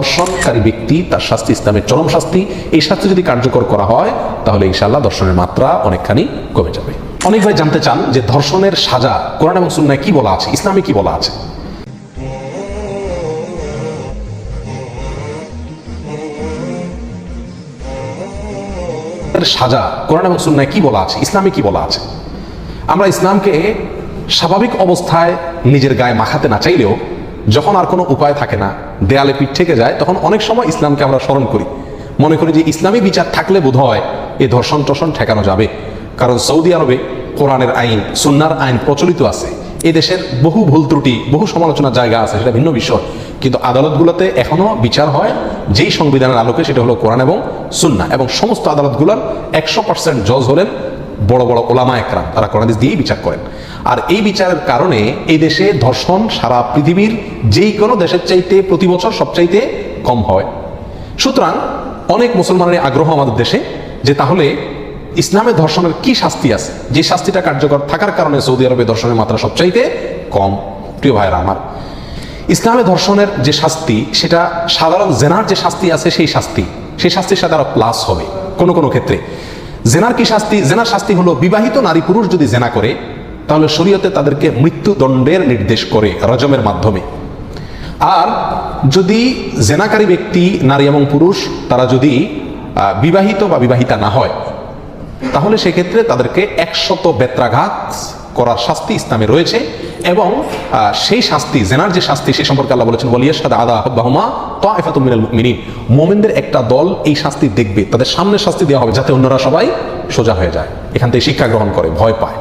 ধর্ষণকারী ব্যক্তি, তার শাস্তি ইসলামের চরম শাস্তি, এই শাস্তি যদি কার্যকর করা হয়, তাহলে ইনশাআল্লাহ ধর্ষণের মাত্রা অনেকখানি কমে যাবে। অনেক ভাই জানতে চান যে ধর্ষণের সাজা কোরআন এবং সুন্নায় কি বলা আছে, ইসলামে কি বলা আছে? সাজা কোরআন এবং সুন্নায় কি বলা আছে, ইসলামে কি বলা আছে? আমরা ইসলামকে স্বাভাবিক অবস্থায় নিজের গায়ে মাখাতে না চাইলেও যখন আর কোনো উপায় থাকে না, দেয়ালে পিঠ থেকে যায়, তখন অনেক সময় ইসলামকে আমরা স্মরণ করি। মনে করি যে ইসলামী বিচার থাকলে বোধ হয় এই ধর্ষণ টর্ষণ ঠেকানো যাবে। কারণ সৌদি আরবে কোরআনের আইন সুন্নার আইন প্রচলিত আছে। এই দেশের বহু ভুল ত্রুটি, বহু সমালোচনার জায়গা আছে, সেটা ভিন্ন বিষয়। কিন্তু আদালতগুলোতে এখনও বিচার হয়, যেই সংবিধানের আলোকে সেটা হলো কোরআন এবং সুন্না এবং সমস্ত আদালতগুলোর একশো পার্সেন্ট জজ হলেন বড় বড় ওলামা একরাম, তারা কোরআন দিয়েই বিচার করেন। আর এই বিচারের কারণে এই দেশে ধর্ষণ সারা পৃথিবীর যেই কোনো দেশের চাইতে প্রতি বছর সবচাইতে কম হয়। সুতরাং অনেক মুসলমানের আগ্রহ আমাদের দেশে যে তাহলে ইসলামে ধর্ষণের কি শাস্তি আছে? যে শাস্তিটা কার্যকর থাকার কারণে সৌদি আরবে ধর্ষণের মাত্রা সবচাইতে কম। প্রিয় ভাইয়েরা আমার, ইসলামে ধর্ষণের যে শাস্তি, সেটা সাধারণ জেনার যে শাস্তি আছে সেই শাস্তি, সেই শাস্তির সাথে আরও প্লাস হবে কোনো কোনো ক্ষেত্রে। জেনার কি শাস্তি? জেনার শাস্তি হলো বিবাহিত নারী পুরুষ যদি জেনা করে, তাহলে শরীয়তে তাদেরকে মৃত্যুদণ্ডের নির্দেশ করে রজমের মাধ্যমে। আর যদি জেনাকারী ব্যক্তি নারী এবং পুরুষ, তারা যদি বিবাহিত বা বিবাহিতা না হয়, তাহলে সেক্ষেত্রে তাদেরকে একশত বেত্রাঘাত করার শাস্তি ইসলামে রয়েছে এবং সেই শাস্তি, জেনার যে শাস্তি, সে সম্পর্কে আল্লাহ বলেছেন বলিয়া সাদা আদা বাহুমা মুমিনিন। মুমিনদের একটা দল এই শাস্তি দেখবে, তাদের সামনে শাস্তি দেওয়া হবে যাতে অন্যরা সবাই সোজা হয়ে যায়, এখান থেকে শিক্ষা গ্রহণ করে, ভয় পায়।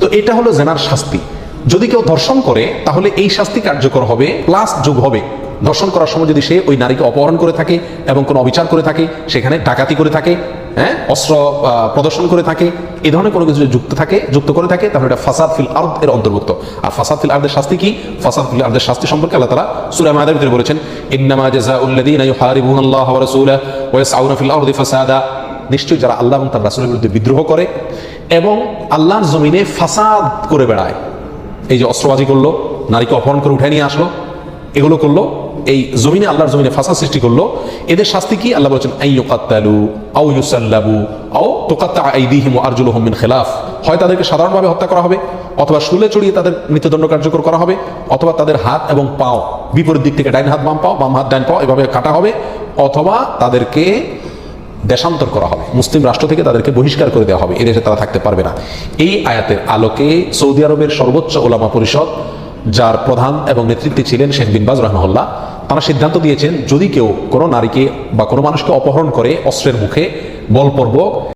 তো এটা হলো জেনার শাস্তি। যদি কেউ ধর্ষণ করে, তাহলে এই শাস্তি কার্যকর হবে, প্লাস যোগ হবে। ধর্ষণ করার সময় যদি সে ওই নারীকে অপহরণ করে থাকে এবং কোনো অবিচার করে থাকে, সেখানে ডাকাতি করে থাকে হ্যাঁ? অস্ত্র প্রদর্শন করে থাকে, এ ধরনের কোনো কিছু যুক্ত থাকে, যুক্ত করে থাকে, তাহলে এটা ফাসাদ ফিল আর্দ এর অন্তর্ভুক্ত। আর ফাসাদ ফিল আর্দের শাস্তি কি? ফাসাদ ফিল আর্দের শাস্তি সম্পর্কে আল্লাহ তাআলা সূরা মায়েদার ভিতরে বলেছেন, ইন্নামা জাযাউল্লাযীনা ইউহারিবুনাল্লাহ ওয়া রাসূলাহু ওয়া ইয়াসআউনা ফিল আরদি ফাসাদা। নিশ্চয়ই যারা আল্লাহ এবং তার রাসূলের বিরুদ্ধে বিদ্রোহ করে এবং আল্লাহর জমিনে ফাসাদ করে বেড়ায়। এই যে অস্ত্রবাজি করল, নারীকে অপহরণ করে উঠে নিয়ে আসলো, এগুলো করল এই জমিনে আল্লাহর জমিনে ফাসাদ সৃষ্টি করল। এদের শাস্তি কি? আল্লাহ বলেছেন আই ইউকাত্তালু আও ইউসাল্লাবু আও তুকাত্তা আইদিহিম আরজুলুহুম মিন খিলাফ। হয় তাদেরকে সাধারণভাবে হত্যা করা হবে, অথবা শুলে চড়িয়ে তাদের মৃত্যুদণ্ড কার্যকর করা হবে, অথবা তাদের হাত এবং পাও, বিপরীত দিক থেকে ডাইন হাত, বাম পাও, বাম হাত, ডাইন পাও, এভাবে কাটা হবে, অথবা তাদেরকে দেশান্তর করা হবে। মুসলিম রাষ্ট্র থেকে তাদেরকে বহিষ্কার করে দেওয়া হবে, এদেশে তারা থাকতে পারবে না। এই আয়াতের আলোকে সৌদি আরবের সর্বোচ্চ ওলামা পরিষদ, যার প্রধান এবং নেতৃত্বে ছিলেন শেখ বিন বাজ রহমল্লাহ তারা সিদ্ধান্ত দিয়েছেন, যদি কেউ কোনো নারীকে বা কোনো মানুষকে অপহরণ করে অস্ত্রের মুখে, বলপূর্বক